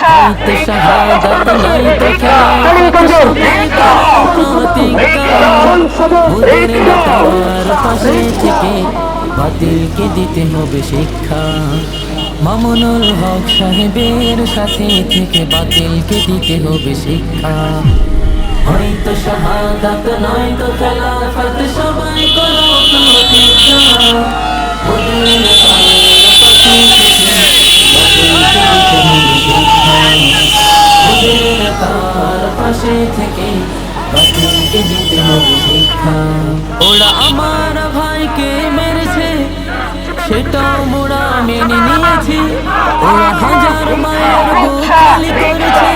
ইচ্ছা তো শাহাদাত নাই তো খেলা কালীগঞ্জের ওদের নেতার পাশে থেকে বাতিলকে দিতে হবে শিক্ষা মামুনুল হক সাহেবের সাথে থেকে বাতিলকে দিতে হবে শিক্ষা হয়তো শাহাদাত সবাই করো নেতার থেকে বাতিলকে দিতে হবে শিক্ষা। ওরা আমার ভাইকে মেরেছে সেটাও মোরা মেনে নিয়েছি। ওরা হাজার মায়ের বুক খালি করেছে।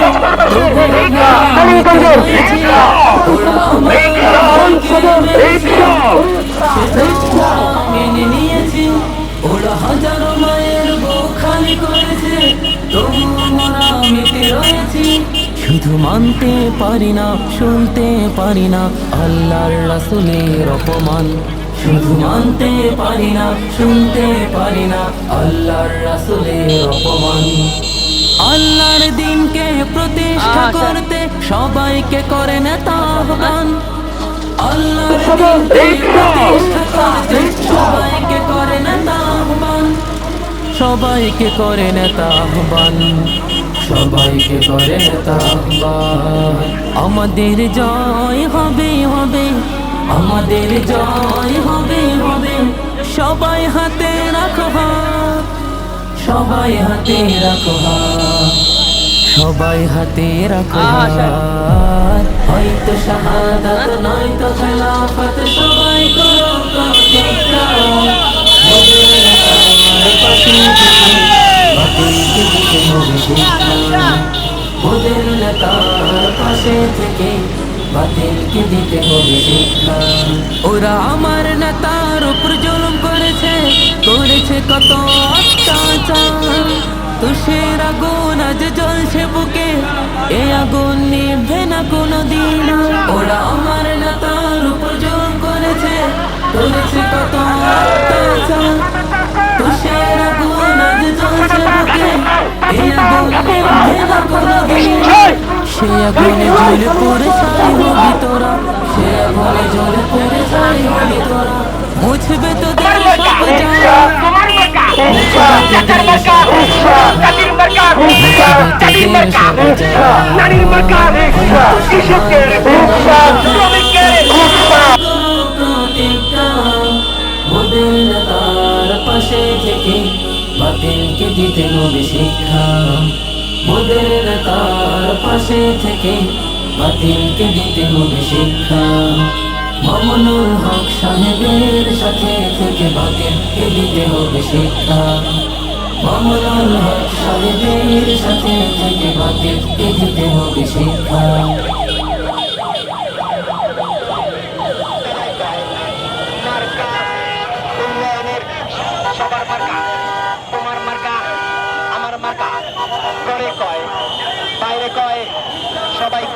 শুধু মানতে পারি না শুনতে পারি না আল্লাহর রাসুলের অপমান। শুধু মানতে পারি না শুনতে পারি না আল্লাহর রাসুলের অপমান। আল্লাহর দিনকে প্রতিষ্ঠা করতে সবাইকে করে নেতা আহ্বান। আল্লাহর দিনকে প্রতিষ্ঠা করতে সবাইকে করে নেতা আহ্বান। সবাইকে করে নেতা আহ্বান। সবাইকে করে আমাদের জয় হবে হবে। আমাদের জয় হবে হবে। সবাই হাতে রাখো সবাই হাতে রাখো সবাই হাতে রাখো হয়তো শাহাদাত নয়তো খেলাফত সবাই ওরা আমার নেতার উপর জুলুম করেছে করেছে কত অত্যাচার। তুষের আগুন আজ জ্বলছে বুকে, এ আগুন নিভে না কোনো দিন ওরা আমার নেতার উপর জুলুম করেছে করেছে কত অত্যাচার। তুষের আগুন আজ জ্বলছে বুকে, এ সে আগুনে জ্বলে পড়ে ছাই হবি তোরা সে আগুনে জ্বলে পড়ে ছাই হবি তোরা মুছবে ওদের নেতার পাশে থেকে বাতিলকে দিতে হবে শিক্ষা পাশে থেকে বাতিলকে দিতে হবে শিক্ষা। মামুনুল হক সাহেবের সাথে থেকে বাতিলকে দিতে হবে শিক্ষা। মামুনুল হক সাহেবের সাথে থেকে বাতিলকে দিতে হবে শিক্ষা। সবার মার্কা, তোমার মার্কা, আমার মার্কা বাইরে কয়? সবাই কয়